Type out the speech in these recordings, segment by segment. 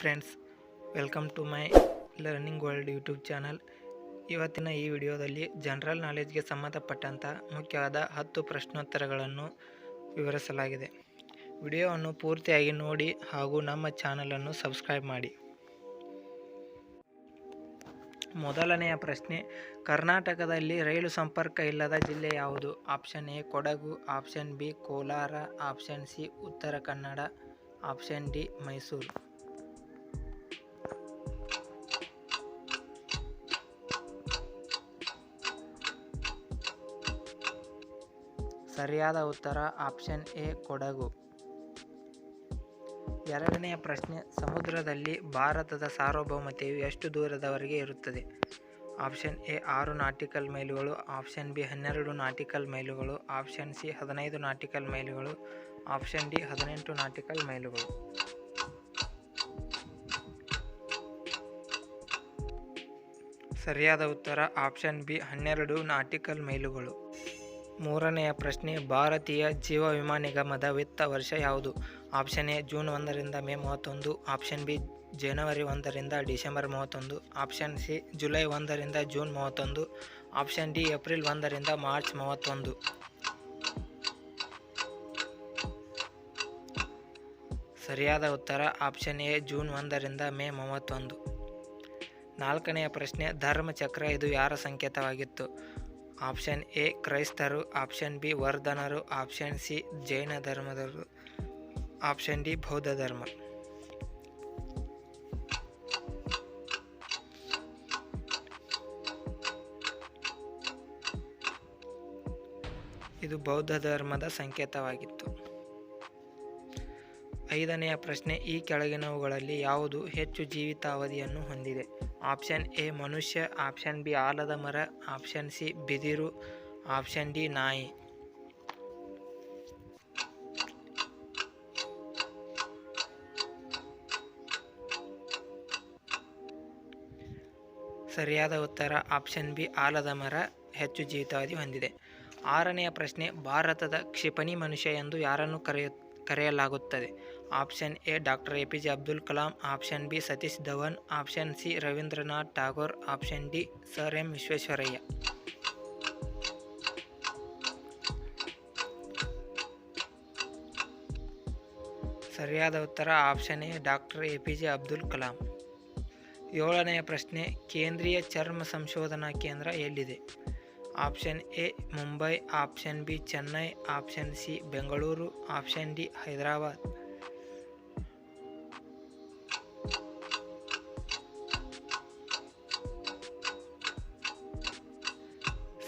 Friends, welcome to my learning world YouTube channel. ಇವತ್ತಿನ ಈ ವಿಡಿಯೋದಲ್ಲಿ ಜನರಲ್ ನಾಲೆಜ್ಗೆ ಸಂಬಂಧಪಟ್ಟಂಥ ಮುಖ್ಯವಾದ ಹತ್ತು ಪ್ರಶ್ನೋತ್ತರಗಳನ್ನು ವಿವರಿಸಲಾಗಿದೆ. ವಿಡಿಯೋವನ್ನು ಪೂರ್ತಿಯಾಗಿ ನೋಡಿ ಹಾಗೂ ನಮ್ಮ ಚಾನಲನ್ನು ಸಬ್ಸ್ಕ್ರೈಬ್ ಮಾಡಿ. ಮೊದಲನೆಯ ಪ್ರಶ್ನೆ, ಕರ್ನಾಟಕದಲ್ಲಿ ರೈಲು ಸಂಪರ್ಕ ಇಲ್ಲದ ಜಿಲ್ಲೆ ಯಾವುದು? Option A, Kodagu, option B, Kolar, option C, Uttara Kannada, option D, Mysuru. ಸರಿಯಾದ ಉತ್ತರ ಆಪ್ಷನ್ ಎ, ಕೊಡಗು. ಎರಡನೆಯ ಪ್ರಶ್ನೆ, ಸಮುದ್ರದಲ್ಲಿ ಭಾರತದ ಸಾರ್ವಭೌಮತೆಯು ಎಷ್ಟು ದೂರದವರೆಗೆ ಇರುತ್ತದೆ? ಆಪ್ಷನ್ ಎ, ಆರು ನಾಟಿಕಲ್ ಮೈಲುಗಳು. ಆಪ್ಷನ್ ಬಿ, ಹನ್ನೆರಡು ನಾಟಿಕಲ್ ಮೈಲುಗಳು. ಆಪ್ಷನ್ ಸಿ, ಹದಿನೈದು ನಾಟಿಕಲ್ ಮೈಲುಗಳು. ಆಪ್ಷನ್ ಡಿ, ಹದಿನೆಂಟು ನಾಟಿಕಲ್ ಮೈಲುಗಳು. ಸರಿಯಾದ ಉತ್ತರ ಆಪ್ಷನ್ ಬಿ, ಹನ್ನೆರಡು ನಾಟಿಕಲ್ ಮೈಲುಗಳು. ಮೂರನೆಯ ಪ್ರಶ್ನೆ, ಭಾರತೀಯ ಜೀವ ವಿಮಾ ನಿಗಮದ ವಿತ್ತ ವರ್ಷ ಯಾವುದು? ಆಪ್ಷನ್ ಎ, ಜೂನ್ ಒಂದರಿಂದ ಮೇ ಮೂವತ್ತೊಂದು. ಆಪ್ಷನ್ ಬಿ, ಜನವರಿ ಒಂದರಿಂದ ಡಿಸೆಂಬರ್ ಮೂವತ್ತೊಂದು. ಆಪ್ಷನ್ ಸಿ, ಜುಲೈ ಒಂದರಿಂದ ಜೂನ್ ಮೂವತ್ತೊಂದು. ಆಪ್ಷನ್ ಡಿ, ಏಪ್ರಿಲ್ ಒಂದರಿಂದ ಮಾರ್ಚ್ ಮೂವತ್ತೊಂದು. ಸರಿಯಾದ ಉತ್ತರ, ಆಪ್ಷನ್ ಎ, ಜೂನ್ ಒಂದರಿಂದ ಮೇ ಮೂವತ್ತೊಂದು. ನಾಲ್ಕನೆಯ ಪ್ರಶ್ನೆ, ಧರ್ಮಚಕ್ರ, ಇದು ಯಾರ ಸಂಕೇತವಾಗಿತ್ತು? ಆಪ್ಷನ್ ಎ ಕ್ರೈಸ್ತರು, ಆಪ್ಷನ್ ಬಿ ವರ್ಧನರು, ಆಪ್ಷನ್ ಸಿ ಜೈನ ಧರ್ಮದವರು, ಆಪ್ಷನ್ ಡಿ ಬೌದ್ಧ ಧರ್ಮ. ಇದು ಬೌದ್ಧ ಧರ್ಮದ ಸಂಕೇತವಾಗಿತ್ತು. ಐದನೆಯ ಪ್ರಶ್ನೆ, ಈ ಕೆಳಗಿನವುಗಳಲ್ಲಿ ಯಾವುದು ಹೆಚ್ಚು ಜೀವಿತಾವಧಿಯನ್ನು ಹೊಂದಿದೆ? ಆಪ್ಷನ್ ಎ, ಮನುಷ್ಯ. ಆಪ್ಷನ್ ಬಿ, ಆಲದ ಮರ. ಆಪ್ಷನ್ ಸಿ, ಬಿದಿರು. ಆಪ್ಷನ್ ಡಿ, ನಾಯಿ. ಸರಿಯಾದ ಉತ್ತರ, ಆಪ್ಷನ್ ಬಿ, ಆಲದ ಮರ. ಹೆಚ್ಚು ಜೀವಿತಾವಧಿ ಹೊಂದಿದೆ. ಆರನೆಯ ಪ್ರಶ್ನೆ, ಭಾರತದ ಕ್ಷಿಪಣಿ ಮನುಷ್ಯ ಎಂದು ಯಾರನ್ನು ಕರೆಯು, ಕರೆಯಲಾಗುತ್ತದೆ? Option A, doctor A P J Abdul Kalam. Option B, Satish Dhawan. Option C, Rabindranath Tagore option D, sir M Visvesvaraya. ಸರಿಯಾದ ಉತ್ತರ option A, doctor A P J Abdul Kalam. ಏಳನೆಯ ಪ್ರಶ್ನೆ, ಕೇಂದ್ರೀಯ ಚರ್ಮ ಸಂಶೋಧನಾ ಕೇಂದ್ರ ಎಲ್ಲಿದೆ? Option A, Mumbai. Option B, Chennai. Option C, Bengaluru. Option D, Hyderabad.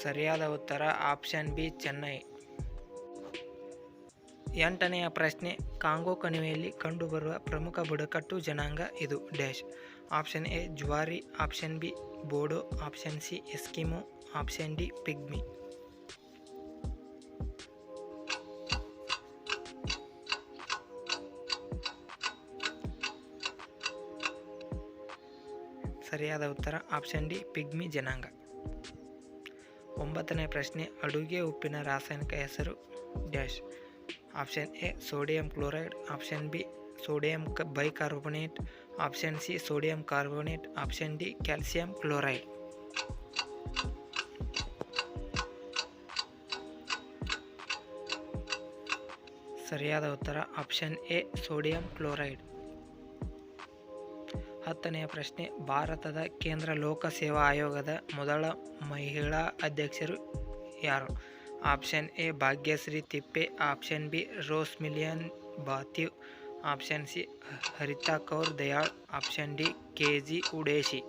ಸರಿಯಾದ ಉತ್ತರ ಆಪ್ಷನ್ ಬಿ, ಚೆನ್ನೈ. ಎಂಟನೆಯ ಪ್ರಶ್ನೆ, ಕಾಂಗೋ ಕಣಿವೆಯಲ್ಲಿ ಕಂಡುಬರುವ ಪ್ರಮುಖ ಬುಡಕಟ್ಟು ಜನಾಂಗ ಇದು, dash. Option A, Jwari. Option B, Bodo. Option C, Eskimo. Option D, pygmy. ಸರಿಯಾದ ಉತ್ತರ ಆಪ್ಷನ್ ಡಿ, ಪಿಗ್ಮಿ ಜನಾಂಗ. ಒಂಬತ್ತನೇ ಪ್ರಶ್ನೆ, ಅಡುಗೆ ಉಪ್ಪಿನ ರಾಸಾಯನಿಕ ಹೆಸರು dash. Option A, sodium chloride. Option B, sodium bicarbonate. Option C, sodium carbonate. Option D, calcium chloride. ಸರಿಯಾದ ಉತ್ತರ ಆಪ್ಷನ್ ಎ, ಸೋಡಿಯಂ ಕ್ಲೋರೈಡ್. ಹತ್ತನೆಯ ಪ್ರಶ್ನೆ, ಭಾರತದ ಕೇಂದ್ರ ಲೋಕಸೇವಾ ಆಯೋಗದ ಮೊದಲ ಮಹಿಳಾ ಅಧ್ಯಕ್ಷರು ಯಾರು? Option A, Bhagyashree Thipsay. Option B Rose Millian Bathew. Option C, Harita Kaur Dayal. Option D K G Udeshi.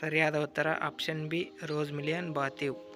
ಸರಿಯಾದ ಉತ್ತರ ಆಪ್ಷನ್ ಬಿ ರೋಸ್ ಮಿಲಿಯನ್ ಬಾತ್ಯು.